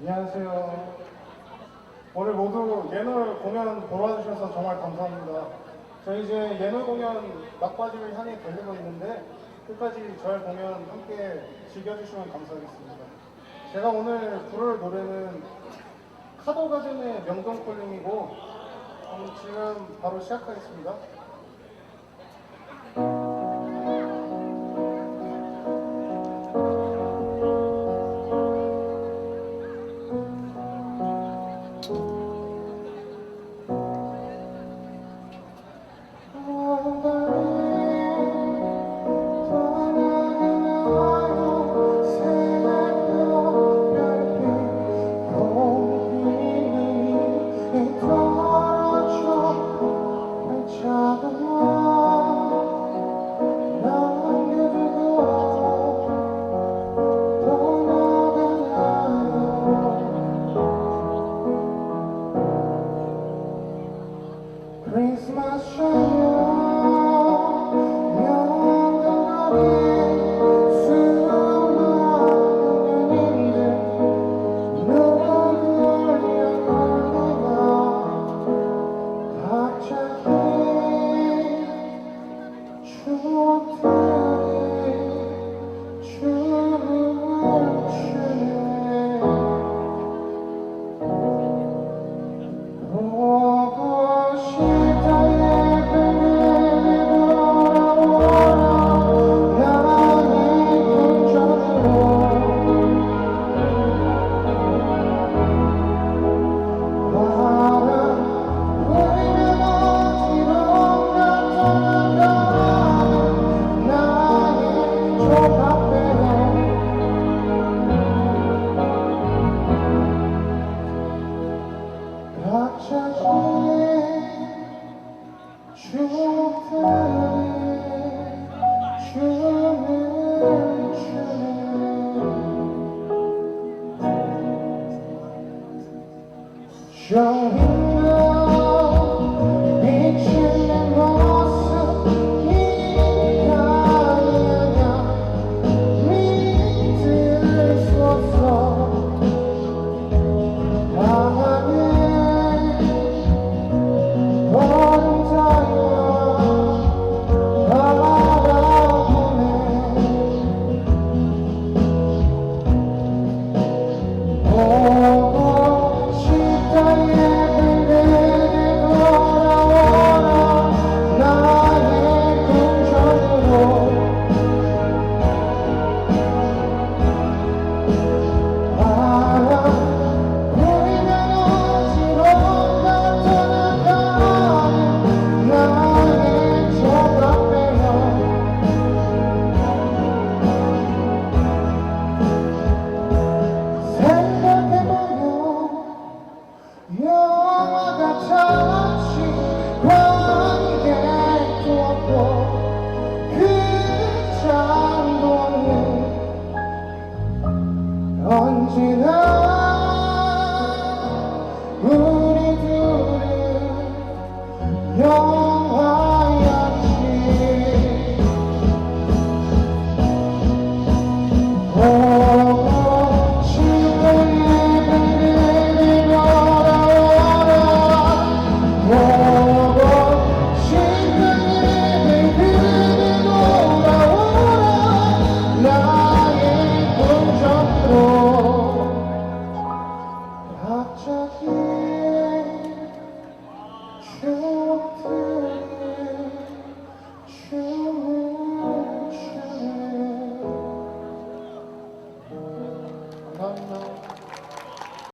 안녕하세요. 오늘 모두 예놀 공연 보러 와주셔서 정말 감사합니다. 저희 이제 예놀 공연 막바지를 향해 달리고 있는데 끝까지 저희 공연 함께 즐겨주시면 감사하겠습니다. 제가 오늘 부를 노래는 카도가든의 명동콜링이고 음, 지금 바로 시작하겠습니다. Shine. love. 언제나 우리 둘은 영화 through